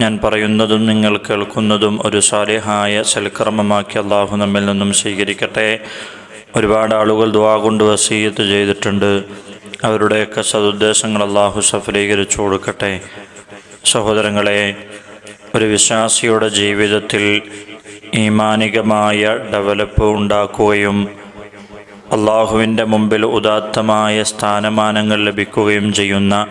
ഞാൻ പറയുന്നതും നിങ്ങൾ കേൾക്കുന്നതും ഒരു സാലിഹായ സൽക്കർമ്മമാക്കി അള്ളാഹു നമ്മിൽ നിന്നും സ്വീകരിക്കട്ടെ. ഒരുപാട് ആളുകൾ ദുവാ കൊണ്ട് വസീയത്ത് ചെയ്തിട്ടുണ്ട്. അവരുടെയൊക്കെ സതുദ്ദേശങ്ങൾ അള്ളാഹു സഫലീകരിച്ചു കൊടുക്കട്ടെ. സഹോദരങ്ങളെ ഒരു വിശ്വാസിയുടെ ജീവിതത്തിൽ ഈമാനികമായ ഡെവലപ്പ് ഉണ്ടാക്കുകയും അള്ളാഹുവിന്റെ മുമ്പിൽ ഉദാത്തമായ സ്ഥാനമാനങ്ങൾ ലഭിക്കുകയും ചെയ്യുന്ന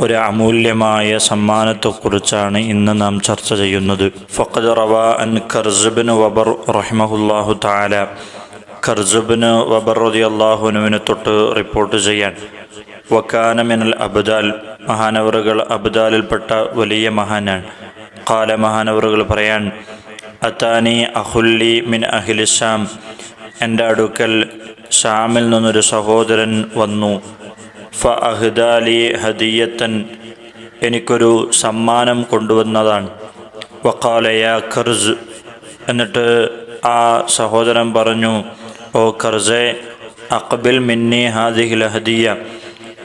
ഒരു അമൂല്യമായ സമ്മാനത്തെക്കുറിച്ചാണ് ഇന്ന് നാം ചർച്ച ചെയ്യുന്നത്. ഫഖദ് റവ അൻ കർസുബിൻ വബർ റഹിമഹുല്ലാഹു താല കർസുബിന് വബർ റതി അള്ളാഹുനുവിനെ തൊട്ട് റിപ്പോർട്ട് ചെയ്യാൻ. വക്കാന മിനൽ അബ്ദാൽ. മഹാനവറുകൾ അബ്ദാലിൽപ്പെട്ട വലിയ മഹാനാണ്. കാല മഹാനവറുകൾ പറയാൻ അത്താനി അഹുല്ലി മിൻ അഹിലിസാം എന്റെ അടുക്കൽ ഷാമിൽ നിന്നൊരു സഹോദരൻ വന്നു. ഫ ഹദിയത്തൻ. എനിക്കൊരു സമ്മാനം കൊണ്ടുവന്നതാണ്. വക്കാലയ ഖർസ്. എന്നിട്ട് ആ സഹോദരൻ പറഞ്ഞു ഓ ഖർസെ അക്ബിൽ മിന്നി ഹാദിഹിൽ ഹദിയ.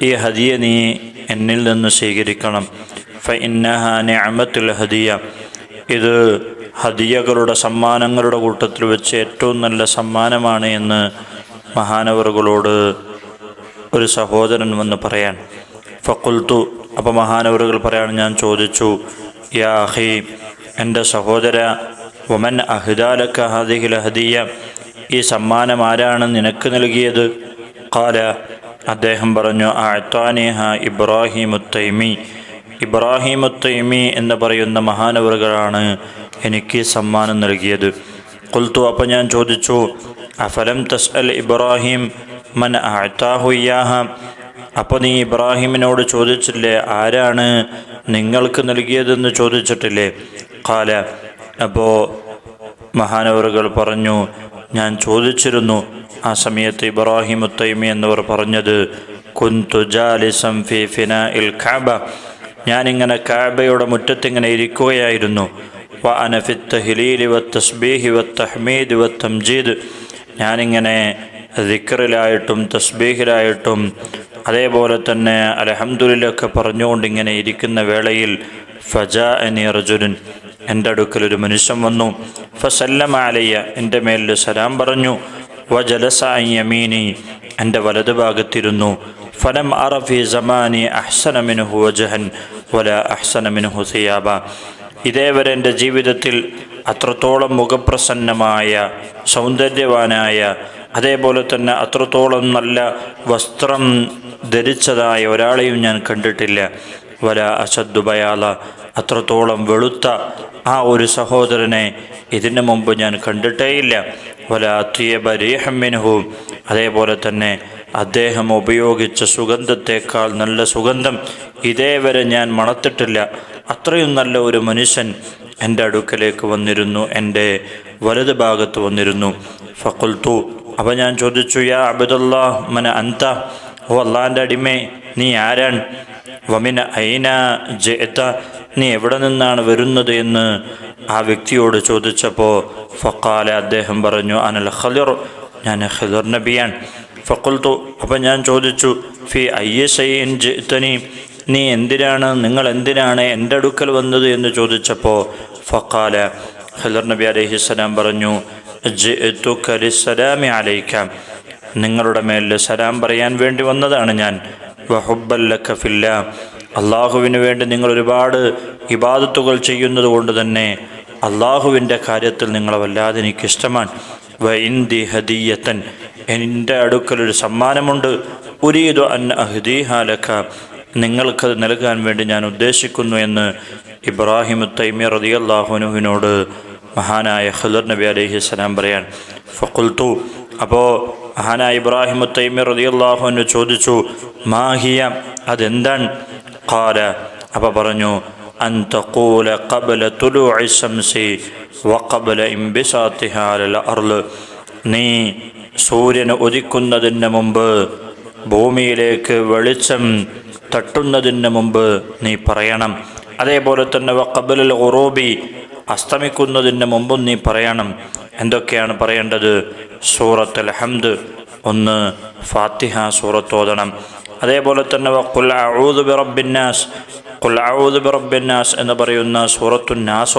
ഈ ഹദിയ നീ എന്നിൽ നിന്ന് സ്വീകരിക്കണം. ഫ ഇന്നഹ നിഅമത്തുൽ ഹദിയ. ഇത് ഹദിയകളുടെ സമ്മാനങ്ങളുടെ കൂട്ടത്തിൽ വെച്ച് ഏറ്റവും നല്ല സമ്മാനമാണ് എന്ന് മഹാനവറുകളോട് ഒരു സഹോദരൻ വന്ന് പറയാൻ. ഫക്കുൽത്തു അപ്പം മഹാനവറുകൾ പറയാണ് ഞാൻ ചോദിച്ചു യാ അഹി എന്റെ സഹോദര ഒമൻ അഹിദാലക്ക ഹദിഹിൽ ഹദിയ ഈ സമ്മാനം ആരാണ് നിനക്ക് നൽകിയത്? കാല അദ്ദേഹം പറഞ്ഞു ആത്താനിഹ ഇബ്രാഹിമു തൈമി. ഇബ്രാഹിമു തൈമി എന്ന് പറയുന്ന മഹാനവറുകളാണ് എനിക്ക് സമ്മാനം നൽകിയത്. കുൽത്തു അപ്പം ഞാൻ ചോദിച്ചു അഫലം തസ് അൽ ഇബ്രാഹിം മൻ ആത്താഹുയ്യാഹ അപ്പോൾ നീ ഇബ്രാഹിമിനോട് ചോദിച്ചില്ലേ ആരാണ് നിങ്ങൾക്ക് നൽകിയതെന്ന് ചോദിച്ചിട്ടില്ലേ? കാല അപ്പോൾ മഹാനവറുകൾ പറഞ്ഞു ഞാൻ ചോദിച്ചിരുന്നു ആ സമയത്ത് ഇബ്രാഹിം ഉത്തൈമി എന്നിവർ പറഞ്ഞത് കുന്തു ജാലിസം ഇൽ ഖാബ ഞാനിങ്ങനെ കാബയുടെ മുറ്റത്തിങ്ങനെ ഇരിക്കുകയായിരുന്നു. വ ഹിലീലി വ തസ്ബീഹി വ തഹ്മീദ് വ തംജീദ്. ഞാനിങ്ങനെ ദിക്കറിലായിട്ടും തസ്ബീഹിലായിട്ടും അതേപോലെ തന്നെ അലഹമുല്ലൊക്കെ പറഞ്ഞുകൊണ്ട് ഇങ്ങനെ ഇരിക്കുന്ന വേളയിൽ ഫജ അനി റജുലുൻ എന്റെ അടുക്കൽ ഒരു മനുഷ്യൻ വന്നു. ഫസല്ലം ആലയ്യ എന്റെ മേലിൽ സലാം പറഞ്ഞു. വ ജലസ യമീനി എന്റെ വലതു ഭാഗത്തിരുന്നു. ഫലം അറഫി സമാനി അഹ്സനമിനുഹു ഹുവജഹൻ വല അഹ്സനമിനുഹു ഹുസിയാബ ഇതേവരെ എന്റെ ജീവിതത്തിൽ അത്രത്തോളം മുഖപ്രസന്നമായ സൗന്ദര്യവാനായ അതേപോലെ തന്നെ അത്രത്തോളം നല്ല വസ്ത്രം ധരിച്ചതായ ഒരാളെയും ഞാൻ കണ്ടിട്ടില്ല. വല അശദ്ദുബയാല അത്രത്തോളം വെളുത്ത ആ ഒരു സഹോദരനെ ഇതിനു മുമ്പ് ഞാൻ കണ്ടിട്ടേയില്ല. വല അത്തിയബരീഹമ്മിനുഹും അതേപോലെ തന്നെ അദ്ദേഹം ഉപയോഗിച്ച സുഗന്ധത്തേക്കാൾ നല്ല സുഗന്ധം ഇതേവരെ ഞാൻ മണത്തിട്ടില്ല. അത്രയും നല്ല ഒരു മനുഷ്യൻ എന്റെ അടുക്കലേക്ക് വന്നിരുന്നു എന്റെ വലത് ഭാഗത്ത് വന്നിരുന്നു. ഫക്കുൽത്തു അപ്പം ഞാൻ ചോദിച്ചു യാ അബദുല്ലാ മന അന്ത? ഓ അള്ളാന്റെ അടിമേ നീ ആരാൻ വമിന ഐന ജയത്ത നീ എവിടെ നിന്നാണ് വരുന്നത്? എന്ന് ആ വ്യക്തിയോട് ചോദിച്ചപ്പോൾ ഫക്കാല അദ്ദേഹം പറഞ്ഞു അനൽ ഖലിർ ഞാൻ ഖിദർ നബിയാൻ ഫക്കുൽത്തു അപ്പം ഞാൻ ചോദിച്ചു ഫി അയ്യസൈൻ ജയത്തനി നീ എന്തിനാണ് നിങ്ങൾ എന്തിനാണ് എന്റെ അടുക്കൽ വന്നത്? എന്ന് ചോദിച്ചപ്പോൾ ഫക്കാല ഖിദർ നബി അലൈഹിസ്സലാം പറഞ്ഞു ലിസ്സലാമി അലൈക്കാം നിങ്ങളുടെ മേലിൽ സലാം പറയാൻ വേണ്ടി വന്നതാണ് ഞാൻ. വഹുബല്ലഖഫില്ല അള്ളാഹുവിന് വേണ്ടി നിങ്ങൾ ഒരുപാട് ഇബാദത്തുകൾ ചെയ്യുന്നത് കൊണ്ട് തന്നെ അള്ളാഹുവിന്റെ കാര്യത്തിൽ നിങ്ങളെ വല്ലാതെ എനിക്കിഷ്ടമാണ് വ ഇന്ദി ഹദീയത്തൻ. എന്റെ അടുക്കലൊരു സമ്മാനമുണ്ട്. ഉരീദു അൻ അഹ്ദീഹാലക്ക നിങ്ങൾക്കത് നൽകാൻ വേണ്ടി ഞാൻ ഉദ്ദേശിക്കുന്നു എന്ന് ഇബ്രാഹിം തൈമി റതി അള്ളാഹുനുവിനോട് മഹാനായ ഖുദർ നബി അലൈഹി സ്വലാം പറയാൻ ഫക്കുൽത്തു അപ്പോൾ മഹാനായ ഇബ്രാഹിം തൈമി റതി അള്ളാഹുവിന് ചോദിച്ചു മാഹിയ അതെന്താണ് ഖാല അപ്പോൾ പറഞ്ഞു أن تقول قبل طلوع الشمس وقبل انبساطها على الأرض നീ സൂര്യൻ ഉദിക്കുന്നതിന് മുമ്പ് ഭൂമിയിലേക്ക് വെളിച്ചം തട്ടുന്നതിന് മുമ്പ് നീ പറയണം. അതേപോലെ തന്നെ വക്കബലുൽ ഒറോബി അസ്തമിക്കുന്നതിന് മുമ്പും നീ പറയണം. എന്തൊക്കെയാണ് പറയേണ്ടത്? സൂറത്തുൽ ഹംദ്. ഒന്ന് ഫാത്തിഹ സൂറത്തോതണം അതേപോലെ തന്നെ വക്കുൽ അഊദു ബിറബിന്നാസ് അഊദു ബിറബിന്നാസ് എന്ന് പറയുന്ന സൂറത്തു നാസ്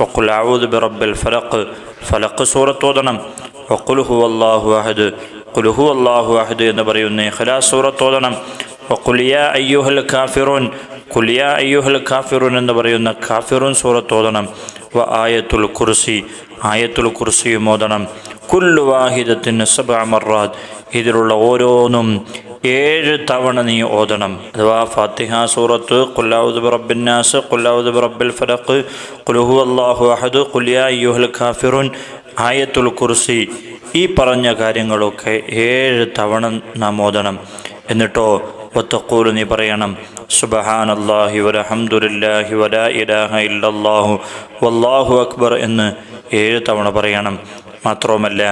വക്കുലാവൂദ് ബിറബിൽ ഫലക്ക് ഫലക്ക് സൂറത്ത് വക്കുലുഹു അള്ളാഹു അഹദ്. കുലുഹു അള്ളാഹു അഹദ് എന്ന് പറയുന്ന ഇഖ്ലാസ് സൂറത്ത് ഓതണം വക്കുൽ യാ അയ്യുഹൽ കാഫിറൂൻ കുലിയ അയ്യുഹൽ കാഫിറൂൻ എന്ന് പറയുന്ന കാഫിറൂൻ സൂറത്ത് ഓതണം. വ ആയത്തുൽ കുർസി ആയത്തുൽ കുർസിയും ഓതണം. കുല്ലു വാഹിദത്തിന് സബാമറാദ് ഇതിലുള്ള ഓരോന്നും ഏഴ് തവണ നീ ഓതണം. അഥവാ ഫാത്തിഹ സൂറത്ത് കുല്ലാവുദ് റബ്ബിന്നാസ് കുല്ലാവുദ് റബ്ബിൽ ഫലഖ് കുലുഹു അള്ളാഹു അഹദ് കുലിയ അയ്യുഹൽ കാഫിറുൻ ആയത്തുൽ കുർസി ഈ പറഞ്ഞ കാര്യങ്ങളൊക്കെ ഏഴ് തവണ നാം ഓതണം. എന്നിട്ടോ ഒത്തക്കൂൽ നീ പറയണം സുബഹാനല്ലാഹി വലഹമുല്ലാഹി വലാ ഇലാഹ ഇല്ലാഹു വല്ലാഹു അക്ബർ എന്ന് ഏഴ് തവണ പറയണം. മാത്രവുമല്ല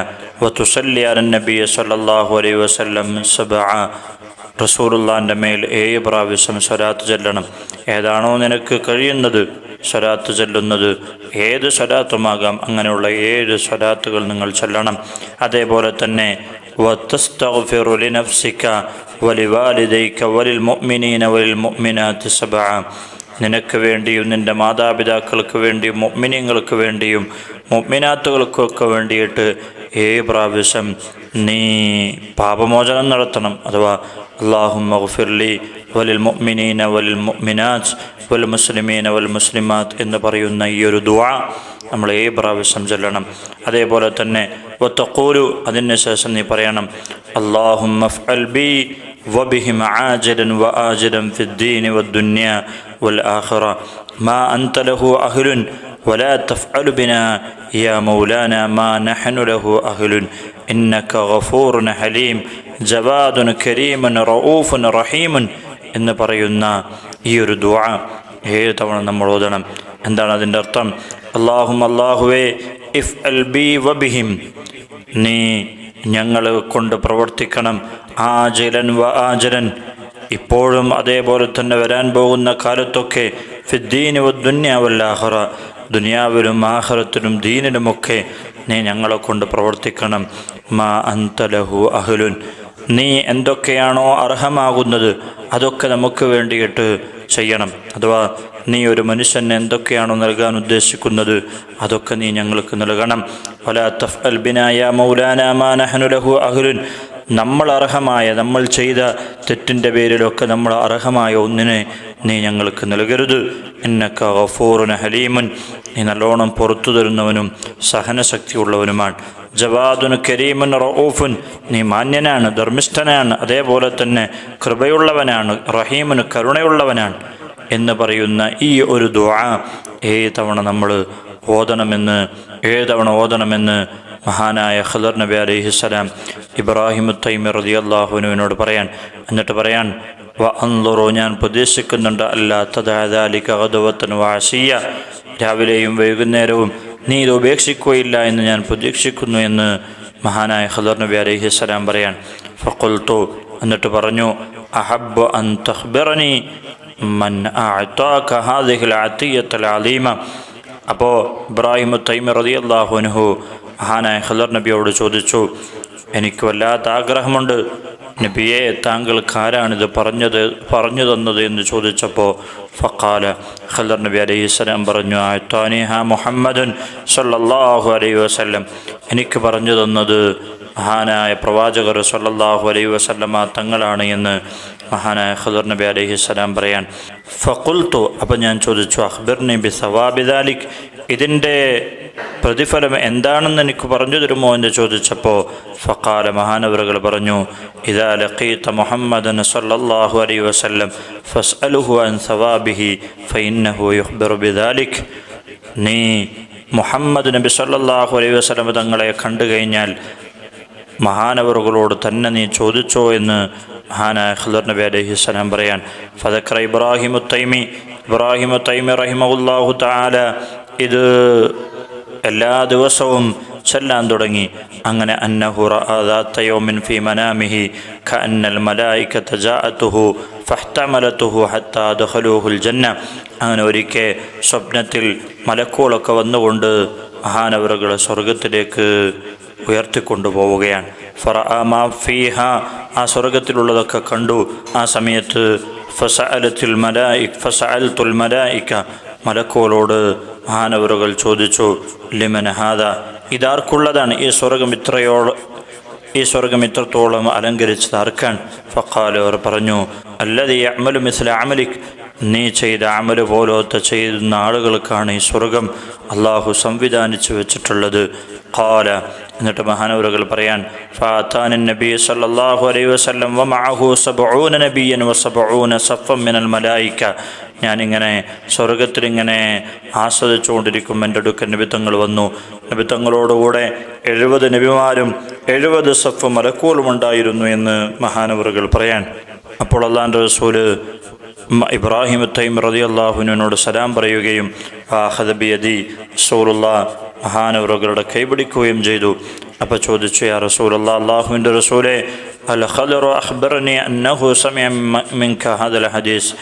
വത്തുസല്യാൻ അലൻ നബി സല്ലല്ലാഹു അലൈഹി വസല്ലം സബഅ റസൂലുള്ളാന്റെ മേൽ ഏഴ് പ്രാവശ്യം സ്വരാത്ത് ചെല്ലണം. ഏതാണോ നിനക്ക് കഴിയുന്നത് സ്വരാത്ത് ചെല്ലുന്നത് ഏത് സ്വരാത്തുമാകാം അങ്ങനെയുള്ള ഏഴ് സ്വരാത്തുകൾ നിങ്ങൾ ചെല്ലണം. അതേപോലെ തന്നെ وتستغفر لنفسك ولوالديك وللمؤمنين وللمؤمنات سبعا നിനക്ക് വേണ്ടിയും നിൻ്റെ മാതാപിതാക്കൾക്ക് വേണ്ടിയും മൊമ്മിനിങ്ങൾക്ക് വേണ്ടിയും മൊമ്മിനാത്തുകൾക്കൊക്കെ വേണ്ടിയിട്ട് ഏ പ്രാവശ്യം നീ പാപമോചനം നടത്തണം അഥവാ അള്ളാഹു മഗ്ഫിർലി വലിൽ മൊമ്മിനീന വലിൽ മൊമ്മിനാജ് വൽ മുസ്ലിമീന വൽ മുസ്ലിമാത്ത് എന്ന് പറയുന്ന ഈ ഒരു ദുആ നമ്മൾ ഏ പ്രാവശ്യം ചൊല്ലണം അതേപോലെ തന്നെ ഒത്തക്കൂരു അതിന് ശേഷം നീ പറയണം അള്ളാഹു മഫ്അൽ ബി وبهم عاجلا وآجلا في الدين والدنيا والآخرة ما أنت له أهل ولا تفعل بنا يا مولانا ما نحن له أهل إنك غفور حليم جواد كريم رؤوف رحيم എന്ന് പറയുന്ന ഈ ഒരു ദുആ ഏഴ് തവണ നമ്മൾ ഓതണം എന്താണ് അതിൻ്റെ അർത്ഥം അള്ളാഹും അള്ളാഹുവേ ഇഫ് അൽ ബി വബിഹിം. നീ ഞങ്ങൾ കൊണ്ട് പ്രവർത്തിക്കണം. ആജലൻ വ ആജലൻ ഇപ്പോഴും അതേപോലെ തന്നെ വരാൻ പോകുന്ന കാലത്തൊക്കെ ഫിദ്ദീന് ദുന്യാവല്ലാഹറ ദുനിയാവിലും ആഹ്റത്തിലും ദീനിലുമൊക്കെ നീ ഞങ്ങളെ കൊണ്ട് പ്രവർത്തിക്കണം. മാ അന്തലഹു അഹ്ലുൻ. നീ എന്തൊക്കെയാണോ അർഹമാകുന്നത് അതൊക്കെ നമുക്ക് വേണ്ടിയിട്ട് ചെയ്യണം. അഥവാ നീ ഒരു മനുഷ്യന് എന്തൊക്കെയാണോ നൽകാൻ ഉദ്ദേശിക്കുന്നത് അതൊക്കെ നീ ഞങ്ങൾക്ക് നൽകണം. വല തഫ് അൽബിനായ മൗലാനാമാനഹനുലഹു അഹുലുൻ. നമ്മൾ അർഹമായ നമ്മൾ ചെയ്ത തെറ്റിന്റെ പേരിലൊക്കെ നമ്മൾ അർഹമായ ഒന്നിനെ നീ ഞങ്ങൾക്ക് നൽകരുത്. എന്നൊക്കെ ഗഫൂറുൻ ഹലീമുൻ. നീ നല്ലോണം പുറത്തു തരുന്നവനും സഹനശക്തിയുള്ളവനുമാണ്. ജവാദുന് കരീമുൻ റഊഫുൻ നീ മാന്യനാണ് ധർമ്മിഷ്ഠനാണ് അതേപോലെ തന്നെ കൃപയുള്ളവനാണ് റഹീമുന് കരുണയുള്ളവനാണ് എന്ന് പറയുന്ന ഈ ഒരു ദുആ ഏ തവണ നമ്മൾ ഓതണമെന്ന് ഏ തവണ ഓതണമെന്ന് മഹാനായ ഖദർ നബി അലൈഹിസ്സലാം ഇബ്രാഹിം തൈമി റതി അള്ളാഹുനുവിനോട് പറയാൻ. എന്നിട്ട് പറയാൻ വ അൻലുറു ഞാൻ പ്രതീക്ഷിക്കുന്നുണ്ട് അല്ലാ തദാലിക ഗദവതൻ വാശിയ രാവിലെയും വൈകുന്നേരവും നീ ഇത് ഉപേക്ഷിക്കുകയില്ല എന്ന് ഞാൻ പ്രതീക്ഷിക്കുന്നു എന്ന് മഹാനായ ഖദർ നബി അലൈഹിസ്സലാം പറയാൻ. ഫക്കുൽത്തു എന്നിട്ട് പറഞ്ഞു അഹബ് അൻ തഖ്ബിറനി മൻ അലീമ. അപ്പോൾ ഇബ്രാഹിം തൈമി റതി അള്ളാഹുനുഹു മഹാനായ ഖദർ നബിയോട് ചോദിച്ചു എനിക്ക് വല്ലാത്ത ആഗ്രഹമുണ്ട്. നബിയെ താങ്കൾക്ക് ആരാണിത് പറഞ്ഞത് പറഞ്ഞു തന്നത് എന്ന് ചോദിച്ചപ്പോൾ ഫക്കാല ഖദർ നബി അലൈഹി സ്വലാം പറഞ്ഞു ആത്താനിഹ മുഹമ്മദുൻ സല്ലാഹു അലൈഹി വസല്ലം. എനിക്ക് പറഞ്ഞു തന്നത് മഹാനായ പ്രവാചകർ സല്ലാഹു അലൈഹി വസല്ലമ തങ്ങളാണ് എന്ന് മഹാനായ ഖദർ നബി അലൈഹി സ്വലാം പറയാൻ. ഫക്കുൽത്തു അപ്പം ഞാൻ ചോദിച്ചു അഹ്ബിർ നബി സവാബിദാലിക് ഇതിന്റെ പ്രതിഫലം എന്താണെന്ന് എനിക്ക് പറഞ്ഞു തരുമോ എന്ന് ചോദിച്ചപ്പോൾ ഫക്കാല മഹാനവറുകൾ പറഞ്ഞു ഇതാ ലഖീത്ത മുഹമ്മദൻ സല്ലല്ലാഹു അലൈഹി വസല്ലം ഫസ്അലുഹു അൻ സവാബിഹി ബിദാലിക്. നീ മുഹമ്മദ് നബി സല്ലല്ലാഹു അലൈഹി വസല്ലം തങ്ങളെ കണ്ടു കഴിഞ്ഞാൽ മഹാനവറുകളോട് തന്നെ നീ ചോദിച്ചോ എന്ന് മഹാനായ ഖദർ നബി അലൈഹി സ്വലാം പറയാൻ ഫതക്ര ഇബ്രാഹിമു തൈമി ഇബ്രാഹിമു തൈമി റഹിമുല്ലാഹു താല ഇത് എല്ലാ ദിവസവും ചെല്ലാൻ തുടങ്ങി. അങ്ങനെ മനാമിഹി ഹത്താ ജന്ന. അങ്ങനെ ഒരിക്കെ സ്വപ്നത്തിൽ മലക്കോളൊക്കെ വന്നുകൊണ്ട് മഹാനവറുകളെ സ്വർഗത്തിലേക്ക് ഉയർത്തിക്കൊണ്ടുപോവുകയാണ് ഫറ ഫീഹ. ആ സ്വർഗത്തിലുള്ളതൊക്കെ കണ്ടു. ആ സമയത്ത് ഫസഅലത്തുൽ മലായിക് ഫസഅൽത്തുൽ മലായിക്ക മലക്കോളോട് മഹാനവറുകൾ ചോദിച്ചു ലിമൻ ഹാദ? ഇതാർക്കുള്ളതാണ്? ഈ സ്വർഗം ഇത്രയോളം ഈ സ്വർഗം ഇത്രത്തോളം അലങ്കരിച്ചത് ആർക്കാൻ ഫക്കാൽ അവർ പറഞ്ഞു അല്ലത് അമലു മിസ്ല അമലിക്. നീ ചെയ്ത അമൽ പോലത്തെ ചെയ്യുന്ന ആളുകൾക്കാണ് ഈ സ്വർഗം അള്ളാഹു സംവിധാനിച്ചു വെച്ചിട്ടുള്ളത്. ഖാല എന്നിട്ട് മഹാനവറുകൾ പറയാൻ ഫാത്താൻ നബി സല്ലല്ലാഹു അലൈഹി വസല്ലം വമഅഹു സബഊന നബിയൻ വസബഊന സഫം മിനൽ മലായിക. ഞാനിങ്ങനെ സ്വർഗത്തിലിങ്ങനെ ആസ്വദിച്ചുകൊണ്ടിരിക്കും എന്റെ അടുക്കൽ നിബിത്തങ്ങൾ വന്നു. നിബിത്തങ്ങളോടുകൂടെ എഴുപത് നബിമാരും എഴുപത് സഫ് മലക്കൂലും ഉണ്ടായിരുന്നു എന്ന് മഹാനവറുകൾ പറയാൻ. അപ്പോൾ അള്ളാന്റെ റസൂൽ ഇബ്രാഹിം തൈം റതി അള്ളാഹുവിനോട് സലാം പറയുകയും ഹദബിയതി റസൂലുള്ള മഹാനവറുകളുടെ കൈപിടിക്കുകയും ചെയ്തു. അപ്പോൾ ചോദിച്ചു യാ അല്ലാ അള്ളാഹുവിന്റെ റസൂലെ അൽ ഖദറു അഖ്ബറനി അന്നഹു സമിഅ ഹദീസ്?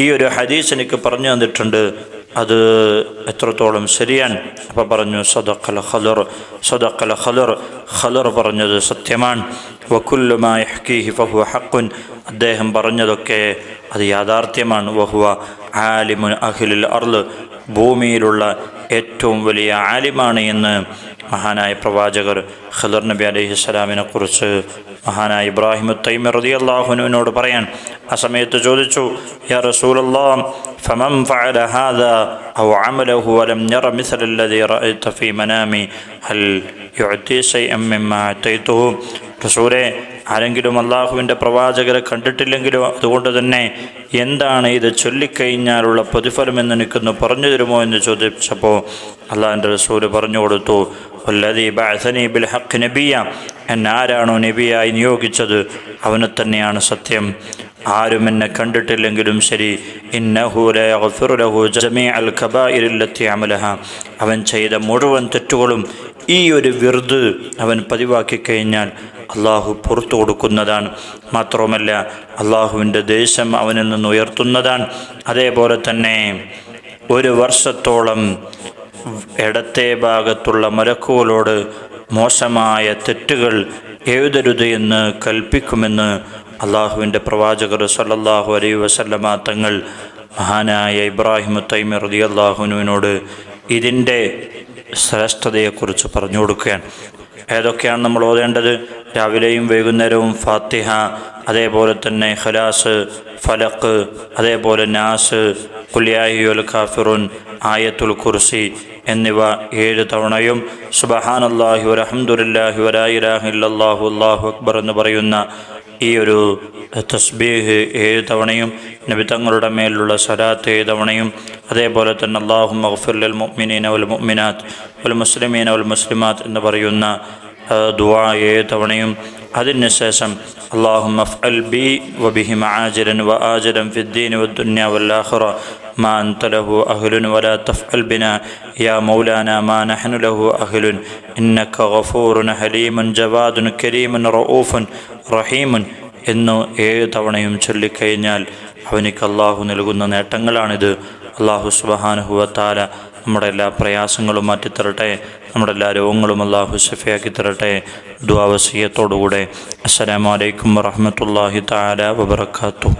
ഈ ഒരു ഹദീസ് എനിക്ക് പറഞ്ഞു തന്നിട്ടുണ്ട്. അത് എത്രത്തോളം ശരിയാണ്? അപ്പോൾ പറഞ്ഞു സദഖൽ ഖലർ സദഖൽ ഖലർ ഖദർ പറഞ്ഞത് സത്യമാണ്. വക്കുല്ലുമാ യഹ്കീഹി ഫഹുവ ഹക്കുൻ അദ്ദേഹം പറഞ്ഞതൊക്കെ അത് യാഥാർത്ഥ്യമാണ്. വഹുവ ആലിമുൻ അഖിലുൽ അർൾ ഭൂമിയിലുള്ള ഏറ്റവും വലിയ ആലിമാണ് എന്ന് മഹാനായ പ്രവാചകർ ഖദർ നബി അലഹിസ്സലാമിനെ കുറിച്ച് മഹാനായ ഇബ്രാഹിം തൈമി റതി അള്ളാഹുനുവിനോട് പറയാൻ ആ സമയത്ത് ചോദിച്ചു യാ റസൂലല്ലാം ഫമം ഫഅല ഹാദ ഔ അമലഹു വലം യറ മിസലല്ലദി റഅയ്ത ഫീ മനാമി ഹൽ യുഅതി ശൈഅൻ മിമ്മ അതൈതുഹു റസൂലെ ആരെങ്കിലും അള്ളാഹുവിന്റെ പ്രവാചകരെ കണ്ടിട്ടില്ലെങ്കിലോ അതുകൊണ്ട് തന്നെ എന്താണ് ഇത് ചൊല്ലിക്കഴിഞ്ഞാലുള്ള പ്രതിഫലം എന്ന് എനിക്കൊന്ന് പറഞ്ഞു തരുമോ എന്ന് ചോദിച്ചപ്പോൾ അള്ളാഹിന്റെ റസൂൽ പറഞ്ഞു കൊടുത്തു വല്ലതി ബഅസനി ബിൽ ഹഖ് നബിയ എന്നെ ആരാണോ നബിയായി നിയോഗിച്ചത് അവനെ തന്നെയാണ് സത്യം. ആരും എന്നെ കണ്ടിട്ടില്ലെങ്കിലും ശരി ഇന്നഹു ല യഗ്ഫിറു ലഹു ഇരുല്ലത്തി അമലഹ. അവൻ ചെയ്ത മുഴുവൻ തെറ്റുകളും ഈ ഒരു വിറുത് അവൻ പതിവാക്കി കഴിഞ്ഞാൽ അള്ളാഹു പുറത്തു കൊടുക്കുന്നതാണ്. മാത്രവുമല്ല അള്ളാഹുവിന്റെ ദേശം അവനിൽ നിന്ന് ഉയർത്തുന്നതാണ്. അതേപോലെ തന്നെ ഒരു വർഷത്തോളം ഇടത്തെ ഭാഗത്തുള്ള മലക്കുകളോട് മോശമായ തെറ്റുകൾ എഴുതരുത് എന്ന് കൽപ്പിക്കുമെന്ന് അള്ളാഹുവിന്റെ പ്രവാചകർ സല്ലല്ലാഹു അലൈ വസല്ലമ തങ്ങൾ മഹാനായ ഇബ്രാഹിം തൈമ റതി അള്ളാഹുനുവിനോട് ഇതിന്റെ ശ്രേഷ്ഠതയെക്കുറിച്ച് പറഞ്ഞു കൊടുക്കുകയാണ്. ഏതൊക്കെയാണ് നമ്മൾ ഓതേണ്ടത്? രാവിലെയും വൈകുന്നേരവും ഫാത്തിഹ അതേപോലെ തന്നെ ഖലാസ് ഫലക്ക് അതേപോലെ നാസ് കുല്യാഹിയുൽ കാഫിറുൻ ആയത്തുൽ കുർസി എന്നിവ ഏഴ് തവണയും സുബഹാനല്ലാഹി വലഹമുല്ലാഹി വലായിലാഹി ഇല്ലല്ലാഹു അല്ലാഹു അക്ബർ എന്ന് പറയുന്ന ഈ ഒരു തസ്ബീഹ് ഏഴ് തവണയും നബിത്തങ്ങളുടെ മേലുള്ള സലാത്ത് ഏഴ് തവണയും അതേപോലെ തന്നെ അള്ളാഹു മഹഫുൽ മുഅ്മിനീന വൽ മുഅ്മിനാത്ത് വൽ മുസ്ലിമീന വൽ മുസ്ലിമാത്ത് എന്ന് പറയുന്ന ദുവാ ഏഴ് തവണയും അതിനുശേഷം അള്ളാഹും അഫ്അൽ ബി വബിഹി മആജരൻ വ ആജരൻ ഫിദ്ദീൻ വദ്ദുന്യ വല്ലാഹുറ മാ അൻത ലഹു അഹ്ലുൻ വലാ തഫ്അൽ ബിന യാ മൗലാന മാ നഹ്നു ലഹു അഹ്ലുൻ ഇന്നക ഗഫൂറുൻ ഹലീമുൻ ജവാദുൻ കരീമുൻ റഊഫുൻ റഹീമൻ എന്ന് ഏഴ് തവണയും ചൊല്ലിക്കഴിഞ്ഞാൽ അവനിക്ക് അള്ളാഹു നൽകുന്ന നേട്ടങ്ങളാണിത്. അള്ളാഹു സുബഹാനുഹുവത്താല നമ്മുടെ എല്ലാ പ്രയാസങ്ങളും മാറ്റിത്തരട്ടെ. നമ്മുടെ എല്ലാ രോഗങ്ങളും അള്ളാഹു സഫയാക്കി തരട്ടെ. ദ്വാവസീയത്തോടുകൂടെ അസ്സലാമലൈക്കും വറഹമത്തല്ലാഹി താല വബർക്കാത്തു